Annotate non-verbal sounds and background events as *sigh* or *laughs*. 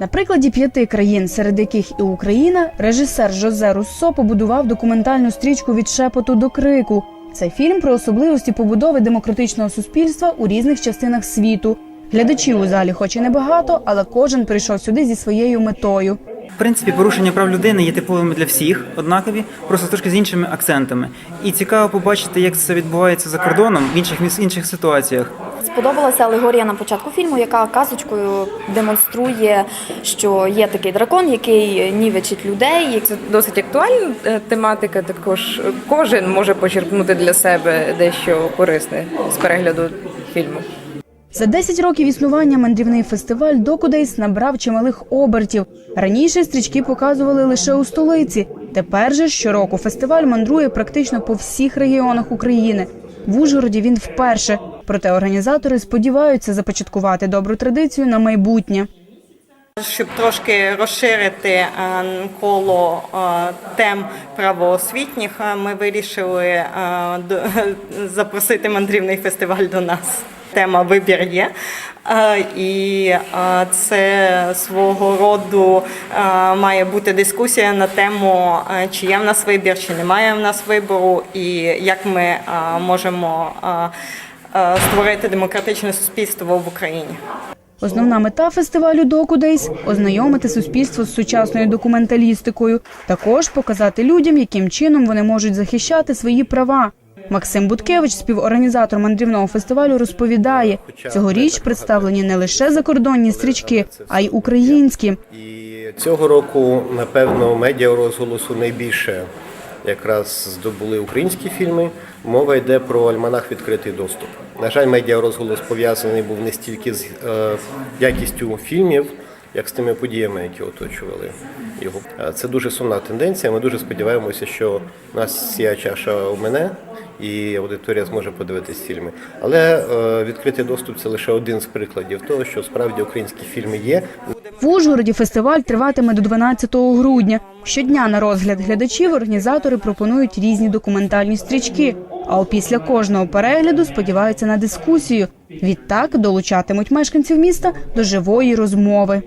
На прикладі п'яти країн, серед яких і Україна, режисер Жозе Руссо побудував документальну стрічку від шепоту до крику. Це фільм про особливості побудови демократичного суспільства у різних частинах світу. Глядачів у залі, хоч і небагато, але кожен прийшов сюди зі своєю метою. В принципі, порушення прав людини є типовими для всіх, однакові, просто трошки з іншими акцентами. І цікаво побачити, як це відбувається за кордоном в інших інших ситуаціях. Сподобалася алегорія на початку фільму, яка казочкою демонструє, що є такий дракон, який нівечить людей. Це досить актуальна е, тематика. Також кожен може почерпнути для себе дещо корисне з перегляду фільму. За 10 років існування мандрівний фестиваль Докудейс набрав чималих обертів. Раніше стрічки показували лише у столиці. Тепер же щороку фестиваль мандрує практично по всіх регіонах України. В Ужгороді він вперше. Проте організатори сподіваються започаткувати добру традицію на майбутнє. Щоб трошки розширити е, коло е, тем правоосвітніх, е, ми вирішили *laughs* запросити мандрівний фестиваль до нас. Тема вибір є. І це свого роду має бути дискусія на тему, чи є в нас вибір, чи немає в нас вибору, і як ми можемо створити демократичне суспільство в Україні. Основна мета фестивалю Докудейс ознайомити суспільство з сучасною документалістикою, також показати людям, яким чином вони можуть захищати свої права. Максим Буткевич, співорганізатор мандрівного фестивалю, розповідає, цьогоріч представлені не лише закордонні стрічки, а й українські. І цього року, напевно, медіа розголосу найбільше якраз здобули українські фільми. Мова йде про альманах відкритий доступ. На жаль, медіа розголос пов'язаний був не стільки з е, якістю фільмів, як з тими подіями, які оточували його. Е, Це дуже сумна тенденція. Ми дуже сподіваємося, що у нас ця чаша мене і аудиторія зможе подивитись фільми. Але е, відкритий доступ це лише один з прикладів того, що справді українські фільми є. В Ужгороді фестиваль триватиме до 12 грудня. Щодня на розгляд глядачів організатори пропонують різні документальні стрічки. А опісля кожного перегляду сподіваються на дискусію. Відтак долучатимуть мешканців міста до живої розмови.